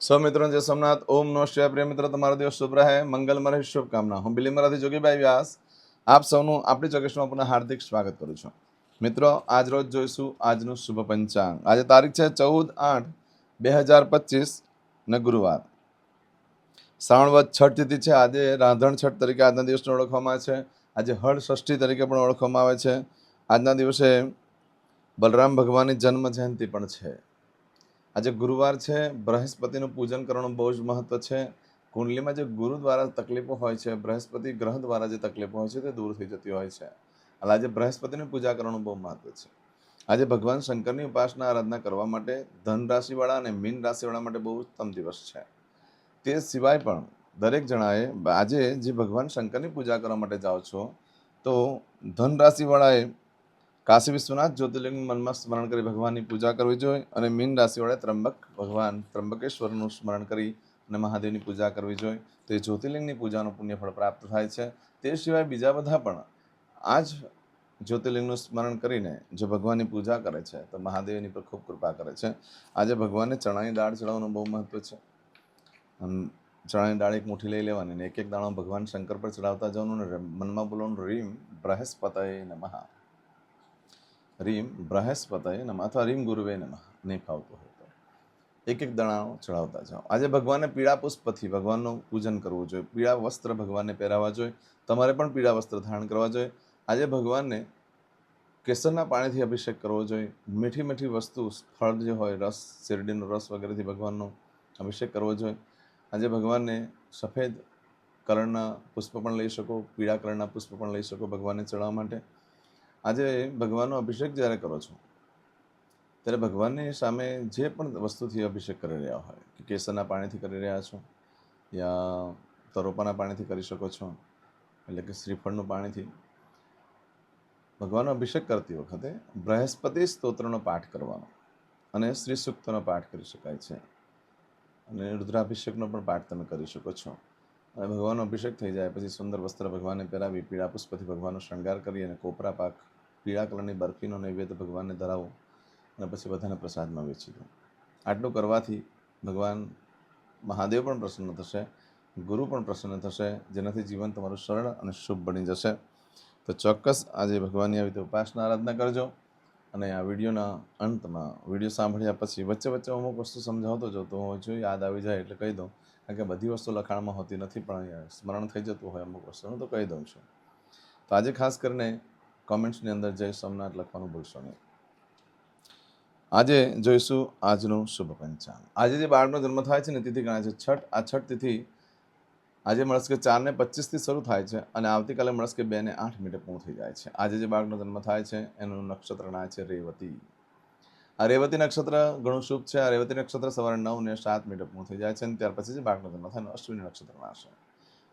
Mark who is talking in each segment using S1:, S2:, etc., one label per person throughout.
S1: સૌ મિત્રો જય સોમનાથ. ઓમ નો શિવાય. પ્રિય મિત્રો, તમારો દિવસ શુભ રહે. મંગલમય રહે. શુભકામના. હું બિલીમરાથી જોગીભાઈ વ્યાસ. આપ સૌનું આપણી ચોકેશમાં પુનઃ હાર્દિક સ્વાગત કરું છું. મિત્રો, આજ રોજ જોઈશું આજનું શુભ પંચાંગ. આજે તારીખ છે ચૌદ આઠ બે હજાર પચીસ ને ગુરુવાર. શ્રાવણવદ છઠ તિથિ છે. આજે રાંધણ છઠ તરીકે આજના દિવસને ઓળખવામાં આવે છે. આજે હળ ષષ્ઠી તરીકે પણ ઓળખવામાં આવે છે. આજના દિવસે બલરામ ભગવાનની જન્મ જયંતિ પણ છે. આજે ગુરુવાર છે, બૃહસ્પતિનું પૂજન કરવાનું બહુ જ મહત્વ છે. કુંડલીમાં જે ગુરુ દ્વારા તકલીફો હોય છે, બૃહસ્પતિ ગ્રહ દ્વારા જે તકલીફો હોય છે, તે દૂર થઈ જતી હોય છે. એટલે આજે બૃહસ્પતિની પૂજા કરવાનું બહુ મહત્વ છે. આજે ભગવાન શંકરની ઉપાસના, આરાધના કરવા માટે ધન રાશિવાળા અને મીન રાશિવાળા માટે બહુ ઉત્તમ દિવસ છે. તે સિવાય પણ દરેક જણાએ આજે જે ભગવાન શંકરની પૂજા કરવા માટે જાઓ છો, તો ધન રાશિવાળાએ કાશી વિશ્વનાથ, જ્યોતિર્લિંગ મનમાં સ્મરણ કરી ભગવાનની પૂજા કરવી જોઈએ અને મીન રાશિવાળાએ ત્રંબક ભગવાન ત્રંબકેશ્વરનું સ્મરણ કરી અને મહાદેવની પૂજા કરવી જોઈએ. તો એ જ્યોતિર્લિંગની પૂજાનું પુણ્યફળ પ્રાપ્ત થાય છે. તે સિવાય બીજા બધા પણ આ જ જ્યોતિર્લિંગનું સ્મરણ કરીને જો ભગવાનની પૂજા કરે છે, તો મહાદેવની પર ખૂબ કૃપા કરે છે. આજે ભગવાનને ચણાની દાળ ચડાવવાનું બહુ મહત્વ છે. ચણાની દાળ એક મુઠ્ઠી લઈ લેવાની અને એક એક દાણો ભગવાન શંકર પર ચડાવતા જવાનું અને મનમાં બોલવાનું, રીમ બૃહસ્પતય નમઃ. રીમ બૃહસ્પતય નમ અથવા રીમ ગુરુવે નમઃ નહીં ફાવતો હોય તો. એક એક દણાઓ ચડાવતા જાઓ. આજે ભગવાનને પીળા પુષ્પથી ભગવાનનું પૂજન કરવું જોઈએ. પીળા વસ્ત્ર ભગવાનને પહેરાવવા જોઈએ. તમારે પણ પીળા વસ્ત્ર ધારણ કરવા જોઈએ. આજે ભગવાનને કેસરના પાણીથી અભિષેક કરવો જોઈએ. મીઠી મીઠી વસ્તુ, ફળ જે હોય, રસ, શેરડીનો રસ વગેરેથી ભગવાનનો અભિષેક કરવો જોઈએ. આજે ભગવાનને સફેદ કલરના પુષ્પ પણ લઈ શકો, પીળા કલરના પુષ્પ પણ લઈ શકો ભગવાનને ચડાવવા માટે. આજે ભગવાનનો અભિષેક જ્યારે કરો છો, ત્યારે ભગવાનની સામે જે પણ વસ્તુથી અભિષેક કરી રહ્યા હોય, કે કેસરના પાણીથી કરી રહ્યા છો, યા તરોપાના પાણીથી કરી શકો છો, એટલે કે શ્રીફળનું પાણીથી ભગવાનનો અભિષેક કરતી વખતે બૃહસ્પતિ સ્તોત્રનો પાઠ કરવાનો અને શ્રી સૂક્તનો પાઠ કરી શકાય છે. અને રુદ્રાભિષેકનો પણ પાઠ તમે કરી શકો છો. અને ભગવાનનો અભિષેક થઈ જાય, પછી સુંદર વસ્ત્ર ભગવાનને પહેરાવી, પીળા પુષ્પથી ભગવાનનો શણગાર કરી અને કોપરા પાક પીળા કલરની બરફીનો નૈવેદ્ય ભગવાનને ધરાવો અને પછી બધાને પ્રસાદમાં વેચી દો. આટલું કરવાથી ભગવાન મહાદેવ પણ પ્રસન્ન થશે, ગુરુ પણ પ્રસન્ન થશે, જેનાથી જીવન તમારું સરળ અને શુભ બની જશે. તો ચોક્કસ આજે ભગવાનની આવી રીતે ઉપાસના આરાધના કરજો અને આ વિડીયોના અંતમાં વીડિયો સાંભળ્યા પછી વચ્ચે વચ્ચે અમુક વસ્તુ સમજાવતો જતો હોઉં છું યાદ આવી જાય એટલે કહી દઉં. કારણ કે બધી વસ્તુ લખાણમાં હોતી નથી, પણ સ્મરણ થઈ જતું હોય અમુક વસ્તુનું, તો કહી દઉં છું. તો આજે ખાસ કરીને કોમેન્ટ્સની અંદર જય સોમનાથ લખવાનું ભૂલશો નહીં. આજે જોઈશું આજનું શુભ પંચાંગ. આજે જે બાળકનો જન્મ થાય છે ને તિથિ ગણાય છે છઠ. આ છઠ તિથિ આજે મળસ્કે ચારને પચીસથી શરૂ થાય છે અને આવતીકાલે મળસ્કે બે ને આઠ મિનિટે પૂર્ણ થઈ જાય છે. આજે જે બાળકનો જન્મ થાય છે એનું નક્ષત્ર નાય છે રેવતી. આ રેવતી નક્ષત્ર ઘણું શુભ છે. આ રેવતી નક્ષત્ર સવારે નવ ને સાત મિનિટે પૂર્ણ થઈ જાય છે અને ત્યાર પછી જે બાળકનો જન્મ થાય અશ્વિની નક્ષત્ર ગણાશે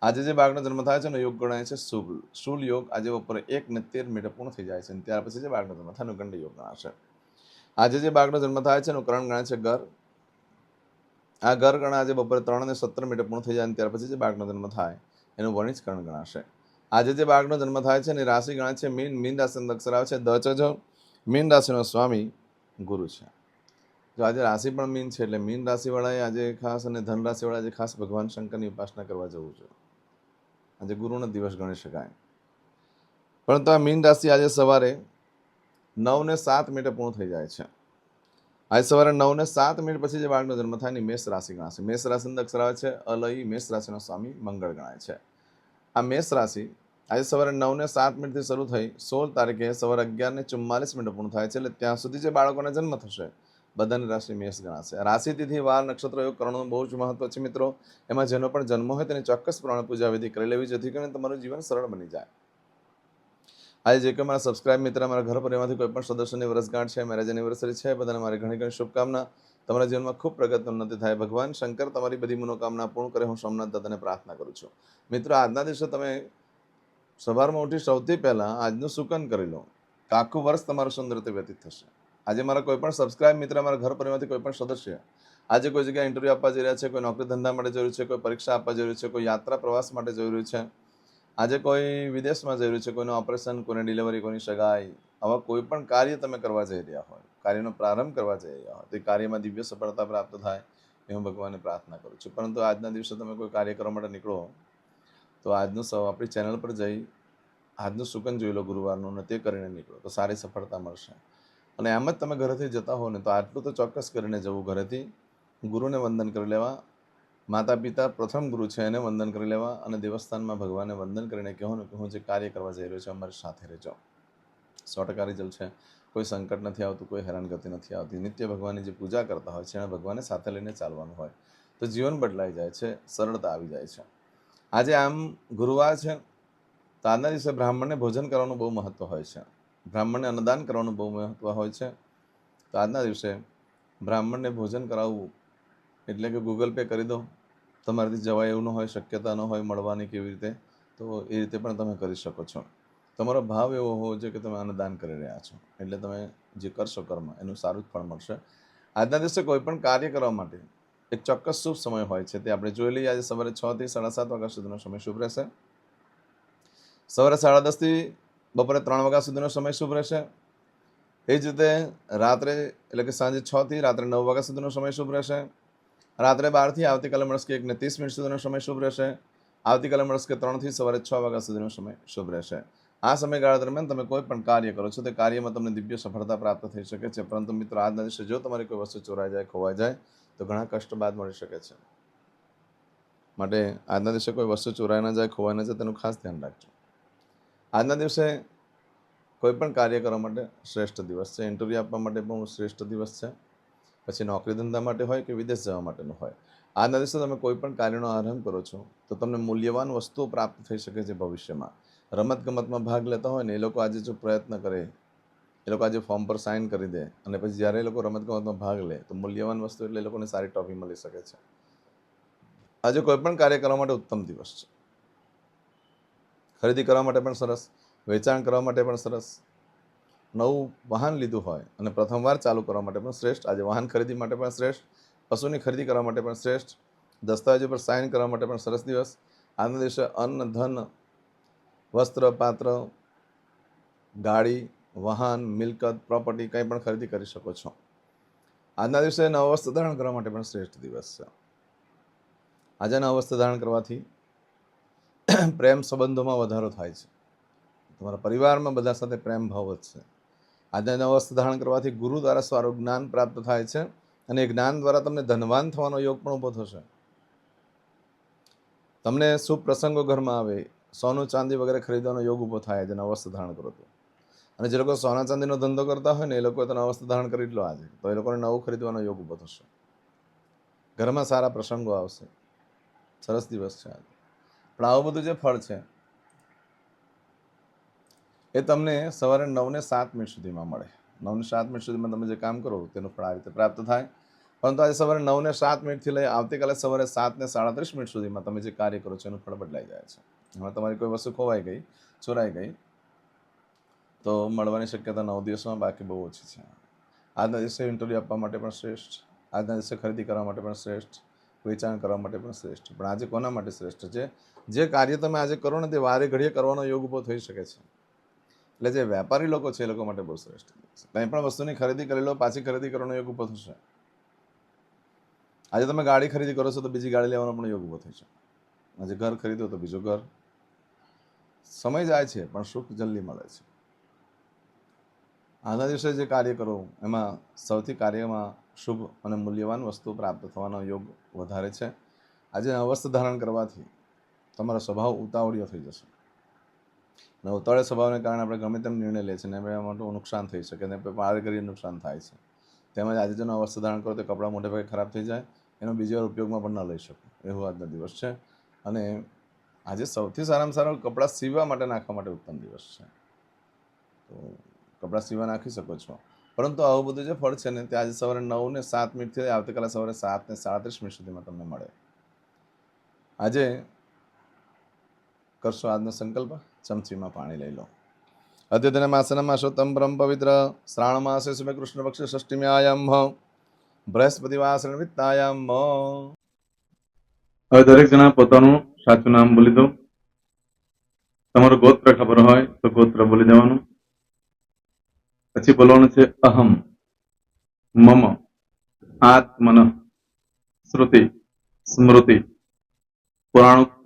S1: આજે જે બાળકનો જન્મ થાય છે એનો યોગ ગણાય છે શુભ. શુલ યોગ આજે બપોરે એક ને તેર મિનિટે પૂર્ણ થઈ જાય છે અને ત્યાર પછી જે બાળકનો જન્મ થાય ગંડ યોગ ગણાશે આજે જે બાળકનો જન્મ થાય છે એનું કરણ ગણાય છે ઘર. આ ઘર ગણ આજે બપોરે ત્રણ ને સત્તર મિનિટે પૂર્ણ થઈ જાય અને ત્યાર પછી જે બાળકનો જન્મ થાય, એનું વણિજ કરણ ગણાશે. આજે જે બાળકનો જન્મ થાય છે એની રાશિ ગણાય છે મીન. મીન રાશિનો અક્ષર આવે છે દ મીન રાશિનો સ્વામી ગુરુ છે. જો આજે રાશિ પણ મીન છે એટલે મીન રાશિવાળાએ આજે ખાસ અને ધન રાશિવાળા આજે ખાસ ભગવાન શંકરની ઉપાસના કરવા જવું જોઈએ આજે ગુરુનો દિવસ ગણી શકાય. પરંતુ આ મીન રાશિ આજે સવારે નવ ને સાત મિનિટે પૂર્ણ થઈ જાય છે. આજે સવારે નવ ને સાત મિનિટ પછી જે બાળકનો જન્મ થાય એની મેષ રાશિ ગણાશે. મેષ રાશિનો અક્ષર આવે છે અલય મેષ રાશિનો સ્વામી મંગળ ગણાય છે. આ મેષ રાશિ આજે સવારે નવ ને સાત મિનિટથી શરૂ થઈ સોળ તારીખે સવારે અગિયાર ને ચુમ્માલીસ મિનિટ પૂર્ણ થાય છે એટલે ત્યાં સુધી જે બાળકોને જન્મ થશે બધાની રાશિ મેષ ગણાશે. રાશિ તિથિ વાર, નક્ષત્ર યોગ કરણનું બહુ જ મહત્વ છે મિત્રો. એમાં જેનો પણ જન્મ હોય તેની ચોક્કસ પ્રમાણે પૂજા વિધિ કરી લેવી, જેથી કરીને તમારું જીવન સરળ બની જાય. આજે જે કે મારા સબસ્ક્રાઇબ મિત્ર, મારા ઘર પરિવારમાંથી કોઈ પણ સદસ્યની વર્ષગાંઠ છે મેરેજ એનિવર્સરી છે, બધાને મારી ઘણી ઘણી શુભકામના. તમારા જીવનમાં ખૂબ પ્રગતિ ઉન્નતિ થાય. ભગવાન શંકર, તમારી બધી મનોકામના પૂર્ણ કરે. હું સોમનાથ દાદાને પ્રાર્થના કરું છું. મિત્રો, આજના દિવસે તમે સવારમાં ઉઠી સૌથી પહેલાં આજનું સુકન કરી લો. આખું વર્ષ તમારું સુંદર રીતે વ્યતીત થશે. આજે મારા કોઈ પણ સબસ્ક્રાઇબ મિત્ર, મારા ઘર પરિવારમાંથી કોઈ પણ સદસ્ય, આજે કોઈ જગ્યાએ ઇન્ટરવ્યૂ આપવા જઈ રહ્યા છે, કોઈ નોકરી ધંધા માટે જરૂર છે, કોઈ પરીક્ષા આપવા જરૂર છે, કોઈ યાત્રા પ્રવાસ માટે જરૂરી છે, આજે કોઈ વિદેશમાં જઈ રહ્યું છે, કોઈનું ઓપરેશન કોઈની ડિલિવરી કોઈની સગાઈ, આવા કોઈ પણ કાર્ય તમે કરવા જઈ રહ્યા હોય, કાર્યનો પ્રારંભ કરવા જઈ રહ્યા હોય, તો એ કાર્યમાં દિવ્ય સફળતા પ્રાપ્ત થાય, એ હું ભગવાનને પ્રાર્થના કરું છું. પરંતુ આજના દિવસે તમે કોઈ કાર્ય કરવા માટે નીકળો, તો આજનું સૌ આપણી ચેનલ પર જઈ, આજનું સુકન જોઈ લો ગુરુવારનું અને તે કરીને નીકળો, તો સારી સફળતા મળશે. અને એમ જ તમે ઘરેથી જતા હો ને તો આટલું તો ચોક્કસ કરીને જવું. ઘરેથી ગુરુને વંદન કરી લેવા માતા પિતા પ્રથમ ગુરુ છે એને વંદન કરી લેવા અને દેવસ્થાનમાં ભગવાનને વંદન કરીને કહો ને કે હું જે કાર્ય કરવા જઈ રહ્યો છું અમારી સાથે રહેજો. સો ટકા રિઝલ્ટ છે. કોઈ સંકટ નથી આવતું, કોઈ હેરાનગતિ નથી આવતી. નિત્ય ભગવાનની જે પૂજા કરતા હોય છે, એને ભગવાનને સાથે લઈને ચાલવાનું હોય. તો જીવન બદલાઈ જાય છે, સરળતા આવી જાય છે. આજે આમ ગુરુવાર છે, તો આજના દિવસે બ્રાહ્મણને ભોજન કરવાનું બહુ મહત્વ હોય છે. બ્રાહ્મણને અન્નદાન કરવાનું બહુ મહત્વ હોય છે. તો આજના દિવસે બ્રાહ્મણને ભોજન કરાવવું એટલે કે ગૂગલ પે કરી દો. તમારાથી જવાય એવું ન હોય, શક્યતા ન હોય મળવાની કેવી રીતે, તો એ રીતે પણ તમે કરી શકો છો. તમારો ભાવ એવો હોવો જોઈએ કે તમે અન્નદાન કરી રહ્યા છો. એટલે તમે જે કરશો કર્મ, એનું સારું જ ફળ મળશે. આજના દિવસે કોઈ પણ કાર્ય કરવા માટે એક ચોક્કસ શુભ સમય હોય છે તે આપણે જોઈ લઈએ. આજે સવારે છ થી સાડા સાત વાગ્યા સુધીનો સમય શુભ રહેશે. સવારે સાડા દસથી બપોરે ત્રણ વાગ્યા સુધીનો સમય શુભ રહેશે. એ જ રીતે રાત્રે, એટલે કે સાંજે છ થી રાત્રે નવ વાગ્યા સુધીનો સમય શુભ રહેશે. રાત્રે બારથી આવતીકાલે મળશે એકને ત્રીસ મિનિટ સુધીનો સમય શુભ રહેશે. આવતીકાલે મળશે ત્રણથી સવારે છ વાગ્યા સુધીનો સમય શુભ રહેશે. આ સમયગાળા દરમિયાન તમે કોઈ પણ કાર્ય કરો છો, તે કાર્યમાં તમને દિવ્ય સફળતા પ્રાપ્ત થઈ શકે છે. પરંતુ મિત્રો, આજના દિવસે જો તમારી કોઈ વસ્તુ ચોરાઈ જાય, ખોવાઈ જાય, તો ઘણા કષ્ટ બાદ મળી શકે છે. માટે આજના દિવસે કોઈ વસ્તુ ચોરાઈ ના જાય, ખોવાઈ ના જાય, તેનું ખાસ ધ્યાન રાખજો. આજના દિવસે કોઈ પણ કાર્ય કરવા માટે શ્રેષ્ઠ દિવસ છે. ઇન્ટરવ્યૂ આપવા માટે પણ શ્રેષ્ઠ દિવસ છે. પછી નોકરી ધંધા માટે હોય કે વિદેશ જવા માટેનું હોય. આજના દિવસે તમે કોઈ પણ કાર્યનો આરંભ કરો છો, તો તમને મૂલ્યવાન વસ્તુઓ પ્રાપ્ત થઈ શકે છે ભવિષ્યમાં. રમત ગમતમાં ભાગ લેતા હોય ને એ લોકો આજે જો પ્રયત્ન કરે, એ લોકો આજે ફોર્મ પર સાઇન કરી દે અને પછી જ્યારે એ લોકો રમતગમતમાં ભાગ લે, તો મૂલ્યવાન વસ્તુ એટલે એ લોકોને સારી ટ્રોફી મળી શકે છે. આજે કોઈ પણ કાર્ય કરવા માટે ઉત્તમ દિવસ છે. ખરીદી કરવા માટે પણ સરસ, વેચાણ કરવા માટે પણ સરસ. નવું વાહન લીધું હોય અને પ્રથમવાર ચાલુ કરવા માટે પણ શ્રેષ્ઠ. આજે વાહન ખરીદી માટે પણ શ્રેષ્ઠ, પશુની ખરીદી કરવા માટે પણ શ્રેષ્ઠ, દસ્તાવેજો પર સાઇન કરવા માટે પણ સરસ દિવસ. આજના દિવસે અન્ન, ધન, વસ્ત્ર, પાત્ર, ગાડી, વાહન, મિલકત, પ્રોપર્ટી કંઈ પણ ખરીદી કરી શકો છો. આજના દિવસે નવ વસ્ત્ર ધારણ કરવા માટે પણ શ્રેષ્ઠ દિવસ છે. આજે નવ વસ્ત્ર ધારણ કરવાથી પ્રેમ સંબંધોમાં વધારો થાય છે. તમારા પરિવારમાં બધા સાથે પ્રેમ ભાવ વધશે આજે નવ વસ્ત્ર ધારણ કરવાથી ગુરુ દ્વારા સારું જ્ઞાન પ્રાપ્ત થાય છે અને એ જ્ઞાન દ્વારા તમને ધનવાન થવાનો યોગ પણ ઊભો થશે. તમને શુભ પ્રસંગો ઘરમાં આવે, સોનું ચાંદી વગેરે ખરીદવાનો યોગ ઊભો થાય છે નવ ધારણ કરો તો અને જે લોકો સોના ચાંદીનો ધંધો કરતા હોય ને, એ લોકોએ તો વસ્ત્ર ધારણ કરી લો આજે, તો એ લોકોને નવું ખરીદવાનો યોગ ઊભો થશે. ઘરમાં સારા પ્રસંગો આવશે. સરસ દિવસ છે આજે. પણ આવું બધું જે ફળ છે, એ તમને સવારે નવને સાત મિનિટ સુધીમાં મળે. નવને સાત મિનિટ સુધીમાં તમે જે કામ કરો તેનું ફળ આ રીતે પ્રાપ્ત થાય. પરંતુ આજે સવારે નવને સાત મિનિટથી લઈ આવતીકાલે સવારે સાતને સાડત્રીસ મિનિટ સુધીમાં તમે જે કાર્ય કરો છો એનું ફળ બદલાઈ જાય છે. એમાં તમારી કોઈ વસ્તુ ખોવાઈ ગઈ, ચોરાઈ ગઈ, તો મળવાની શક્યતા નવ દિવસમાં બાકી બહુ ઓછી છે. આજના દિવસે ઇન્ટરવ્યૂ આપવા માટે પણ શ્રેષ્ઠ, આજના દિવસે ખરીદી કરવા માટે પણ શ્રેષ્ઠ, વેચાણ કરવા માટે પણ શ્રેષ્ઠ. પણ આજે કોના માટે શ્રેષ્ઠ છે? જે કાર્ય તમે આજે કરો ને તે વારે ઘડીએ કરવાનો યોગ ઊભો થઈ શકે છે. એટલે જે વેપારી લોકો છે એ લોકો માટે બહુ શ્રેષ્ઠ કંઈ પણ વસ્તુની ખરીદી કરી લો, પાછી ખરીદી કરવાનો યોગ ઊભો થશે. આજે તમે ગાડી ખરીદી કરો છો તો બીજી ગાડી લેવાનો પણ યોગ ઊભો થઈ છે આજે ઘર ખરીદો તો બીજું ઘર. સમય જાય છે પણ સુખ જલ્દી મળે છે. આના દિવસે જે કાર્ય કરો, એમાં સૌથી કાર્યમાં શુભ અને મૂલ્યવાન વસ્તુ પ્રાપ્ત થવાનો યોગ વધારે છે. આજે અવસ્થ ધારણ કરવાથી તમારો સ્વભાવ ઉતાવળિયો થઈ જશે. અને ઉતાવળે સ્વભાવને કારણે આપણે ગમે તેમ નિર્ણય લે છે ને એમાં મોટું નુકસાન થઈ શકે અને પાર કરીને નુકસાન થાય છે. તેમજ આજે જેનો અવસ્થા ધારણ કરો તો કપડાં મોટે ભાગે ખરાબ થઈ જાય, એનો બીજી વાર ઉપયોગમાં પણ ન લઈ શકો. એવું આજનો દિવસ છે. અને આજે સૌથી સારામાં સારો કપડાં સીવવા માટે નાખવા માટે ઉત્તમ દિવસ છે. તો કપડાં સીવા નાખી શકો છો. પરંતુ આવું બધું જે ફળ છે ને તે આજે સવારે નવ ને સાત મિનિટથી આવતીકાલે સવારે સાત ને સાડત્રીસ મિનિટ સુધીમાં તમને મળે. આજે કરશો આજનો સંકલ્પ? ચમચીમાં પાણી લઈ લો. અદ્યતન માસન માસોત્તમ બ્રહ્મ પવિત્ર શ્રાવણ માસે સુમે કૃષ્ણ પક્ષ ષષ્ટીમ્યાયામ બૃહસ્પતિવાસરણ વિત્તાયામ
S2: હવે દરેક જણા પોતાનું સાચું નામ બોલી દો. તમારો ગોત્ર ખબર હોય તો ગોત્ર બોલી દેવાનું. પછી બોલવાનું છે અહમ, મમ, આત્મન, શ્રુતિ, સ્મૃતિ, પુરાણોક્ત